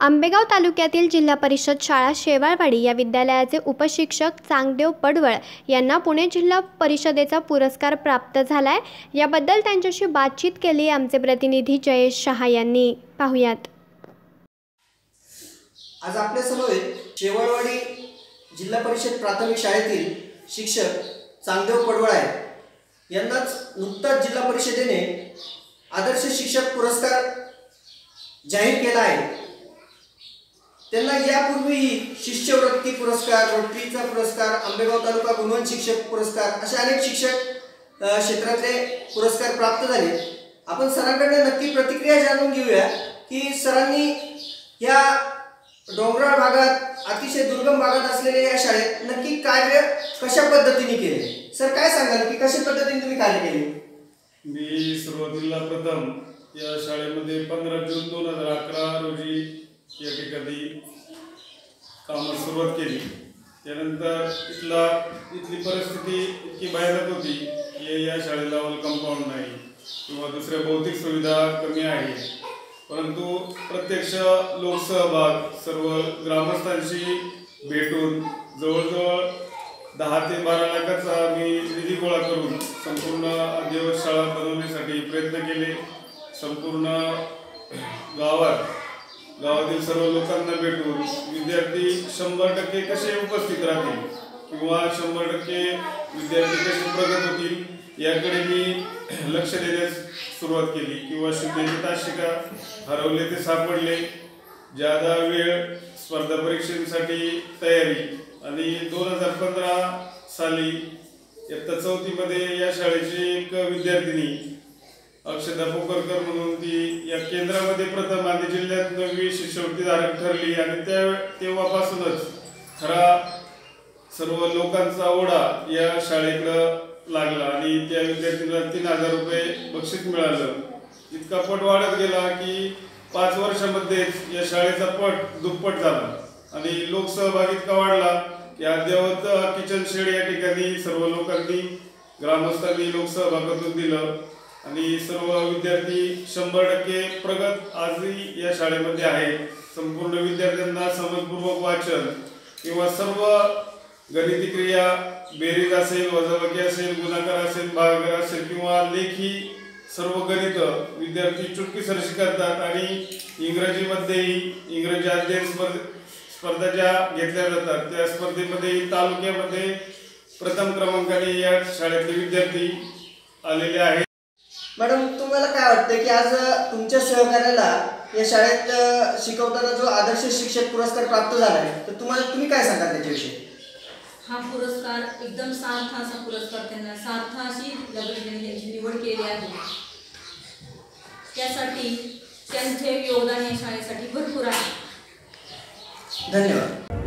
आंबेगाव तालुक्यातील जिल्हा परिषद शाळा शेवाळवाडी या विद्यालयाचे उपशिक्षक चांगदेव पडवळ यांना पुणे जिल्हा परिषदेचा पुरस्कार प्राप्त झाला आहे याबद्दल त्यांच्याशी बातचीत केली आमचे प्रतिनिधी जयेश शहा यांनी. पाहुयात. आज आपल्या समवेत शेवळवाडी जिल्हा परिषद प्राथमिक शाळेतील शिक्षक चांगदेव पडवळ आहे यांनाच नुकताच जिल्हा परिषदेने आदर्श शिक्षक पुरस्कार जाहीर केला आहे. त्यांना यापूर्वीही शिष्यवृत्ती पुरस्कार रोटरीचा पुरस्कार आंबेगाव तालुका गुणवन शिक्षक पुरस्कार असे अनेक शिक्षक क्षेत्रातले पुरस्कार प्राप्त झाले. आपण सरांकडे नक्की प्रतिक्रिया जाणून घेऊया की सरांनी या डोंगराळ भागात अतिशय दुर्गम भागात असलेल्या या शाळेत नक्की कार्य कशा पद्धतीने केले? सर काय सांगाल? की कशा पद्धतीने तुम्ही कार्य केले? मी सुरुवातीला प्रथम या शाळेमध्ये पंधरा जून दोन हजार अकरा रोजी या ठिकाणी कामाला सुरुवात केली. त्यानंतर इथला इथली परिस्थिती इतकी भयानक होती की या शाळेला वॉल कंपाऊंड नाही किंवा दुसऱ्या भौतिक सुविधा कमी आहे. परंतु प्रत्यक्ष लोकसहभाग सर्व ग्रामस्थांशी भेटून जवळजवळ दहा ते बारा लाखाचा मी निधी गोळा करून संपूर्ण अद्ययावत शाळा बनवण्यासाठी प्रयत्न केले. संपूर्ण गावात गावातील सर्व लोकांना भेटून विद्यार्थी शंभर टक्के कसे उपस्थित राहतील किंवा शंभर टक्के विद्यार्थी कसे प्रगत होतील याकडे मी लक्ष देण्यास सुरुवात केली. किंवा शिक्षणा शिका हरवले ते सापडले. ज्यादा वेळ स्पर्धा परीक्षेसाठी तयारी. आणि दोन हजार पंधरा साली इयत्ता चौथीमध्ये या शाळेची एक विद्यार्थिनी अक्षता पोकरकर म्हणून ती या केंद्रामध्ये प्रथम आणि जिल्ह्यात नवी शिष्यवृत्तीधारक ठरली. आणि त्या तेव्हापासूनच खरा सर्व लोकांचा ओढा या शाळेकडं लागला आणि त्या विद्यार्थ्यांना तीन हजार रुपये बक्षीस मिळालं. इतका पट वाढत गेला की पाच वर्षामध्येच या शाळेचा पट दुप्पट झाला आणि लोकसहभाग इतका वाढला की अद्यावत किचन शेड या ठिकाणी सर्व लोकांनी ग्रामस्थांनी लोकसहभागातून दिलं. आणि सर्व विद्यार्थी शंभर टक्के प्रगत आजही या शाळेमध्ये आहे संपूर्ण विद्यार्थ्यांना समजपूर्वक वाचन किंवा सर्व गणिती क्रिया बेरीज असेल वजाबाकी असेल गुणाकार असेल भागाकार असेल किंवा लेखी सर्व गणित विद्यार्थी चुटकीसर करतात आणि इंग्रजीमध्येही इंग्रजी अध्ययन स्पर्ध स्पर्धा ज्या घेतल्या जातात त्या स्पर्धेमध्ये तालुक्यामध्ये प्रथम क्रमांकाने या शाळेतले विद्यार्थी आलेले आहेत. मॅडम तुम्हाला काय वाटतं की आज तुमच्या सहकार्याला या शाळेत शिकवताना जो आदर्श शिक्षक पुरस्कार प्राप्त झाला आहे तर तुम्हाला तुम्ही काय सांगाल त्याच्याविषयी? हा पुरस्कार एकदम सार्थ असा पुरस्कार त्यांना सार्थ अशी निवड केली आहे. त्यासाठी त्यांचे योगदान या शाळेसाठी भरपूर आहे. धन्यवाद.